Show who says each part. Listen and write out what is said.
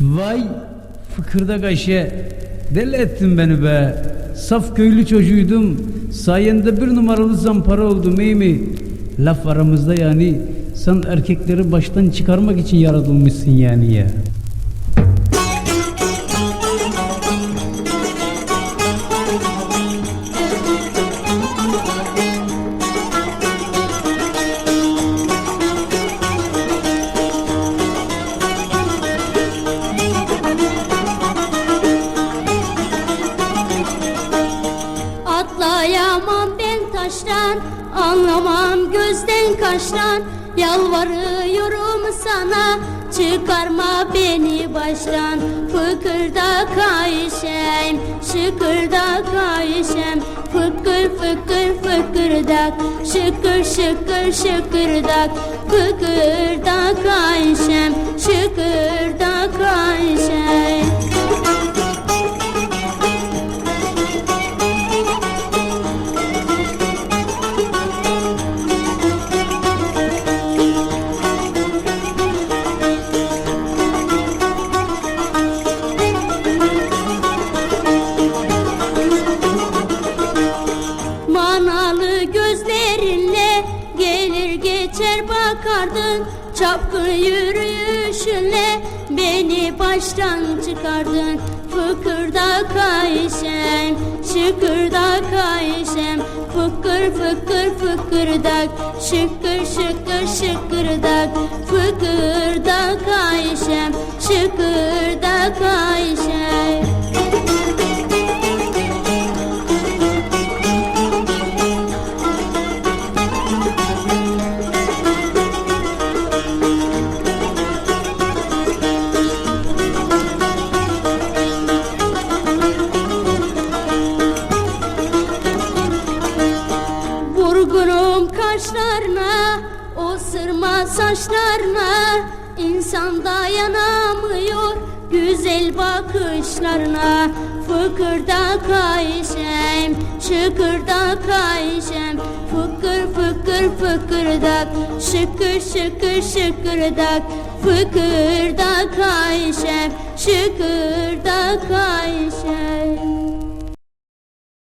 Speaker 1: Vay fıkırdak Ayşe deli ettin beni be. Saf köylü çocuğuydum. Sayende bir numaralı zampara oldum iyi mi? Laf aramızda yani sen erkekleri baştan çıkarmak için yaratılmışsın yani ya.
Speaker 2: Ben taştan Anlamam gözden kaştan Yalvarıyorum sana Çıkarma beni baştan. Fıkırda kayışem Şıkırda kayışem Fıkır fıkır fıkırdak Şıkır şıkır şıkırdak. Fıkırda kayışem Manalı gözlerinle gelir geçer bakardın. Çapkın yürüyüşünle beni baştan çıkardın. Fıkırda kayışem, şıkırda kayışem Fıkır fıkır fıkırdak, şıkır şıkır şıkırdak. Fıkırda o sırma saçlarına İnsan dayanamıyor. Güzel bakışlarına Fıkırda kayışem, şıkırda kayışem Fıkır fıkır fıkırdak, şıkır şıkır şıkırdak. Fıkırda kayışem, şıkırda kayışem